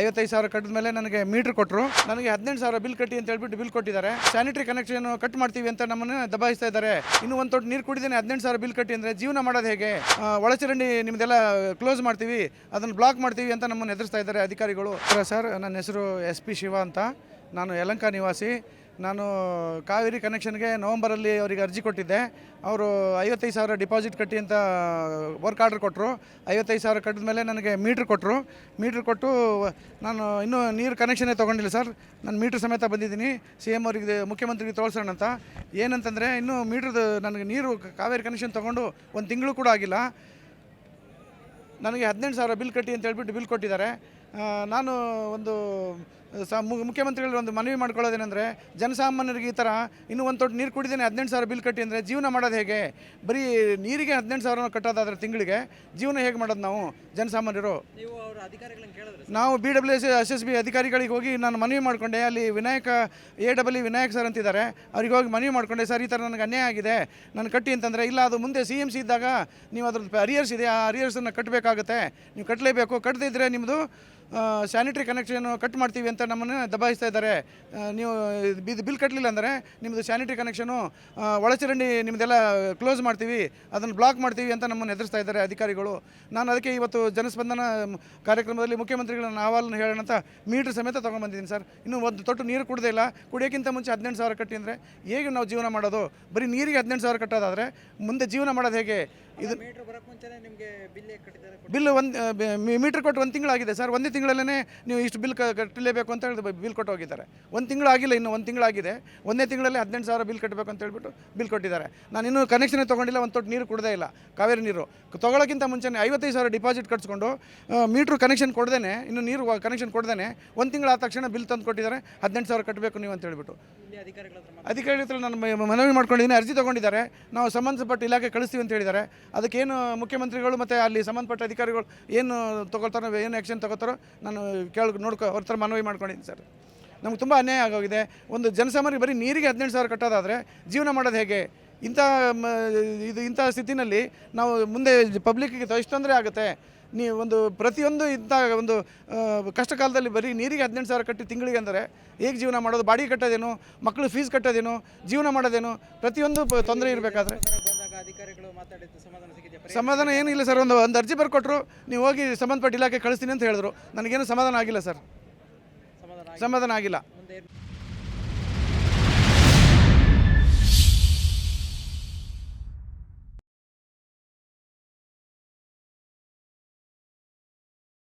ಐವತ್ತೈದು ಸಾವಿರ ಕಟ್ಟಿದ ಮೇಲೆ ನನಗೆ ಮೀಟ್ರ್ ಕೊಟ್ಟರು ನನಗೆ ಹದಿನೆಂಟು ಸಾವಿರ ಬಿಲ್ ಕಟ್ಟಿ ಅಂತ ಹೇಳ್ಬಿಟ್ಟು ಬಿಲ್ ಕೊಟ್ಟಿದ್ದಾರೆ. ಸ್ಯಾನಿಟರಿ ಕನೆಕ್ಷನ್ ಕಟ್ ಮಾಡ್ತೀವಿ ಅಂತ ನಮ್ಮನ್ನು ದಬಾಯಿಸ್ತಾ ಇದ್ದಾರೆ. ಇನ್ನು ಒಂದು ತೊಟ್ಟು ನೀರು ಕುಡಿದೇನೆ ಹದಿನೆಂಟು ಸಾವಿರ ಬಿಲ್ ಕಟ್ಟಿ ಅಂದರೆ ಜೀವನ ಮಾಡೋದು ಹೇಗೆ? ಒಳಚರಂಡಿ ನಿಮ್ಮದೆಲ್ಲ ಕ್ಲೋಸ್ ಮಾಡ್ತೀವಿ. ಅದನ್ನು ಬ್ಲಾಕ್ ಮಾಡ್ತೀವಿ ಅಂತ ನಮ್ಮನ್ನು ಎದುರಿಸ್ತಾ ಇದ್ದಾರೆ ಅಧಿಕಾರಿಗಳು. ಸರ್, ನನ್ನ ಹೆಸರು ಎಸ್ ಪಿ ಶಿವ ಅಂತ. ನಾನು ಯಲಂಕ ನಿವಾಸಿ. ನಾನು ಕಾವೇರಿ ಕನೆಕ್ಷನ್ಗೆ ನವಂಬರಲ್ಲಿ ಅವರಿಗೆ ಅರ್ಜಿ ಕೊಟ್ಟಿದ್ದೆ. ಅವರು ಐವತ್ತೈದು ಸಾವಿರ ಡಿಪಾಸಿಟ್ ಕಟ್ಟಿ ಅಂತ ವರ್ಕ್ ಆರ್ಡರ್ ಕೊಟ್ಟರು ಐವತ್ತೈದು ಸಾವಿರ ಕಟ್ಟಿದ ಮೇಲೆ ನನಗೆ ಮೀಟ್ರ್ ಕೊಟ್ಟರು ಮೀಟ್ರ್ ಕೊಟ್ಟು ನಾನು ಇನ್ನೂ ನೀರು ಕನೆಕ್ಷನ್ನೇ ತೊಗೊಂಡಿಲ್ಲ ಸರ್. ನಾನು ಮೀಟ್ರ್ ಸಮೇತ ಬಂದಿದ್ದೀನಿ. ಸಿ ಎಂ ಅವರಿಗೆ, ಮುಖ್ಯಮಂತ್ರಿಗೆ ತೋರಿಸೋಣ ಅಂತ. ಏನಂತಂದರೆ ಇನ್ನೂ ಮೀಟ್ರದ್ದು ನನಗೆ ನೀರು ಕಾವೇರಿ ಕನೆಕ್ಷನ್ ತೊಗೊಂಡು ಒಂದು ತಿಂಗಳು ಕೂಡ ಆಗಿಲ್ಲ. ನನಗೆ ಹದಿನೆಂಟು ಸಾವಿರ ಬಿಲ್ ಕಟ್ಟಿ ಅಂತ ಹೇಳ್ಬಿಟ್ಟು ಬಿಲ್ ಕೊಟ್ಟಿದ್ದಾರೆ. ನಾನು ಒಂದು ಸ ಮುಖ್ಯಮಂತ್ರಿಗಳು ಒಂದು ಮನವಿ ಮಾಡ್ಕೊಳ್ಳೋದೇನೆಂದರೆ ಜನಸಾಮಾನ್ಯರಿಗೆ ಈ ಥರ ಇನ್ನೂ ಒಂದು ತೊಟ್ಟು ನೀರು ಕುಡಿದೇನೆ ಹದಿನೆಂಟು ಸಾವಿರ ಬಿಲ್ ಕಟ್ಟಿ ಅಂದರೆ ಜೀವನ ಮಾಡೋದು ಹೇಗೆ? ಬರೀ ನೀರಿಗೆ ಹದಿನೆಂಟು ಸಾವಿರ ಕಟ್ಟೋದಾದ್ರೆ ತಿಂಗಳಿಗೆ ಜೀವನ ಹೇಗೆ ಮಾಡೋದು ನಾವು ಜನಸಾಮಾನ್ಯರು? ನೀವು B W S S S B ಅಧಿಕಾರಿಗಳಿಗೆ ಹೋಗಿ ನಾನು ಮನವಿ ಮಾಡಿಕೊಂಡೆ. ಅಲ್ಲಿ Vinayaka A double E Vinayak sir ಅಂತಿದ್ದಾರೆ. ಅವ್ರಿಗೆ ಹೋಗಿ ಮನವಿ ಮಾಡಿಕೊಂಡೆ ಸರ್ ಈ ಥರ ನನಗೆ ಅನ್ಯಾಯ ಆಗಿದೆ. ನಾನು ಕಟ್ಟಿ ಅಂತಂದರೆ ಇಲ್ಲ ಅದು ಮುಂದೆ ಸಿ ಎಂ ಸಿ ಇದ್ದಾಗ ನೀವು ಅದ್ರದ್ದು ಅರಿಯರ್ಸ್ ಇದೆ. ಆ ಅರಿಯರ್ಸನ್ನು ಕಟ್ಟಬೇಕಾಗುತ್ತೆ ನೀವು ಕಟ್ಟಲೇಬೇಕು ಕಟ್ಟದಿದ್ದರೆ ನಿಮ್ಮದು ಸ್ಯಾನಿಟರಿ ಕನೆಕ್ಷನ್ ಕಟ್ ಮಾಡ್ತೀವಿ ಅಂತ ನಮ್ಮನ್ನು ದಬಾಯಿಸ್ತಾ ಇದ್ದಾರೆ. ನೀವು ಇದು ಬಿಲ್ ಕಟ್ಟಲಿಲ್ಲ ಅಂದರೆ ನಿಮ್ಮದು ಸ್ಯಾನಿಟರಿ ಕನೆಕ್ಷನು ಒಳಚರಂಡಿ ನಿಮ್ಮದೆಲ್ಲ ಕ್ಲೋಸ್ ಮಾಡ್ತೀವಿ ಅದನ್ನು ಬ್ಲಾಕ್ ಮಾಡ್ತೀವಿ ಅಂತ ನಮ್ಮನ್ನು ಎದುರಿಸ್ತಾ ಇದ್ದಾರೆ ಅಧಿಕಾರಿಗಳು. ನಾನು ಅದಕ್ಕೆ ಇವತ್ತು ಜನಸ್ಪಂದನ ಕಾರ್ಯಕ್ರಮದಲ್ಲಿ ಮುಖ್ಯಮಂತ್ರಿಗಳನ್ನ ಅಹವಾಲನ್ನು ಹೇಳೋಣ ಅಂತ ಮೀಟ್ರ್ ಸಮೇತ ತೊಗೊಂಡ್ಬಂದಿದ್ದೀನಿ ಸರ್. ಇನ್ನೂ ಒಂದು ತೊಟ್ಟು ನೀರು ಕುಡ್ದೇ ಇಲ್ಲ. ಕುಡಿಯೋಕ್ಕಿಂತ ಮುಂಚೆ ಹದಿನೆಂಟು ಸಾವಿರ ಕಟ್ಟಿ ಅಂದರೆ ಹೇಗೆ ನಾವು ಜೀವನ ಮಾಡೋದು? ಬರೀ ನೀರಿಗೆ ಹದಿನೆಂಟು ಸಾವಿರ ಕಟ್ಟೋದಾದರೆ ಮುಂದೆ ಜೀವನ ಮಾಡೋದು ಹೇಗೆ? ಇದು ಬಿಲ್ ಒಂದು ಮೀಟ್ರ್ ಕೊಟ್ಟು ಒಂದು ತಿಂಗಳಾಗಿದೆ ಸರ್. ಒಂದೇ ತಿಂಗಳಲ್ಲೇ ನೀವು ಇಷ್ಟು ಬಿಲ್ ಕಟ್ಟಲೇಬೇಕು ಅಂತ ಹೇಳಿದ್ರೆ ಬಿಲ್ ಕೊಟ್ಟು ಹೋಗಿದ್ದಾರೆ. ಒಂದು ತಿಂಗಳು ಆಗಿಲ್ಲ ಇನ್ನು, ಒಂದು ತಿಂಗಳಾಗಿದೆ ಒಂದೇ ತಿಂಗಳಲ್ಲಿ ಹದಿನೆಂಟು ಸಾವಿರ ಬಿಲ್ ಕಟ್ಟಬೇಕು ಅಂತ ಹೇಳ್ಬಿಟ್ಟು ಬಿಲ್ ಕೊಟ್ಟಿದ್ದಾರೆ. ನಾನು ಇನ್ನೂ ಕನೆಕ್ಷನೇ ತೊಗೊಂಡಿಲ್ಲ, ಒಂದು ತೊಟ್ಟು ನೀರು ಕೊಡದೇ ಇಲ್ಲ, ಕಾವೇರಿ ನೀರು. ತೊಗೊಳಕ್ಕಿಂತ ಮುಂಚೆನೇ ಐವತ್ತೈದು ಸಾವಿರ ಡಿಪಾಸಿಟ್ ಕಟ್ಸ್ಕೊಂಡು ಮೀಟ್ರ್ ಕನೆಕ್ಷನ್ ಕೊಡ್ದೇನೆ, ಇನ್ನು ನೀರು ಕನೆಕ್ಷನ್ ಕೊಡ್ದೇನೆ, ಒಂದು ತಿಂಗಳು ಆದ ತಕ್ಷಣ ಬಿಲ್ ತಂದು ಕೊಟ್ಟಿದ್ದಾರೆ, ಹದಿನೆಂಟು ಸಾವಿರ ಕಟ್ಟಬೇಕು ನೀವು ಅಂತ ಹೇಳ್ಬಿಟ್ಟು. ಅಧಿಕಾರಿಗಳ ಹತ್ರ. ನಾನು ಮನವಿ ಮಾಡ್ಕೊಂಡಿದ್ದೀನಿ, ಅರ್ಜಿ ತೊಗೊಂಡಿದ್ದಾರೆ. ನಾವು ಸಂಬಂಧಪಟ್ಟ ಇಲಾಖೆ ಕಳಿಸ್ತೀವಿ ಅಂತ ಹೇಳಿದ್ದಾರೆ. ಅದಕ್ಕೇನು ಮುಖ್ಯಮಂತ್ರಿಗಳು ಮತ್ತು ಅಲ್ಲಿ ಸಂಬಂಧಪಟ್ಟ ಅಧಿಕಾರಿಗಳು ಏನು ತೊಗೊಳ್ತಾರೋ, ಏನು ಆ್ಯಕ್ಷನ್ ತೊಗೋತಾರೋ ನಾನು ಕೇಳಿ, ನೋಡ್ಕೊ, ಅವ್ರ ಹತ್ರ ಮನವಿ ಮಾಡ್ಕೊಂಡಿದ್ದೀನಿ ಸರ್. ನಮ್ಗೆ ತುಂಬ ಅನ್ಯಾಯ ಆಗೋಗಿದೆ. ಒಂದು ಜನಸಾಮಾನ್ಯರಿಗೆ ಬರೀ ನೀರಿಗೆ ಹದಿನೆಂಟು ಸಾವಿರ ಕಟ್ಟೋದಾದರೆ ಜೀವನ ಮಾಡೋದು ಹೇಗೆ? ಇಂಥ ಇದು ಇಂಥ ಸ್ಥಿತಿನಲ್ಲಿ ನಾವು ಮುಂದೆ ಪಬ್ಲಿಕ್ಕಿಗೆ ತೊಂದರೆ ಆಗುತ್ತೆ. ನೀವು ಒಂದು ಪ್ರತಿಯೊಂದು ಇಂಥ ಒಂದು ಕಷ್ಟ ಕಾಲದಲ್ಲಿ ಬರೀ ನೀರಿಗೆ ಹದಿನೆಂಟು ಸಾವಿರ ಕಟ್ಟಿ ತಿಂಗಳಿಗೆ ಅಂದರೆ ಹೇಗೆ ಜೀವನ ಮಾಡೋದು? ಬಾಡಿ ಕಟ್ಟೋದೇನು? ಮಕ್ಕಳು ಫೀಸ್ ಕಟ್ಟೋದೇನು? ಜೀವನ ಮಾಡೋದೇನು? ಪ್ರತಿಯೊಂದು ತೊಂದರೆ ಇರಬೇಕಾದ್ರೆ. ಸಮಾಧಾನ ಏನೂ ಇಲ್ಲ ಸರ್, ಒಂದು ಒಂದು ಅರ್ಜಿ ಬರ್ಕೊಟ್ರು, ನೀವು ಹೋಗಿ ಸಂಬಂಧಪಟ್ಟ ಇಲಾಖೆ ಕಳಿಸ್ತೀನಿ ಅಂತ ಹೇಳಿದ್ರು. ನನಗೇನು ಸಮಾಧಾನ ಆಗಿಲ್ಲ ಸರ್. ಸಮಾಧಾನ ಆಗಿಲ್ಲ.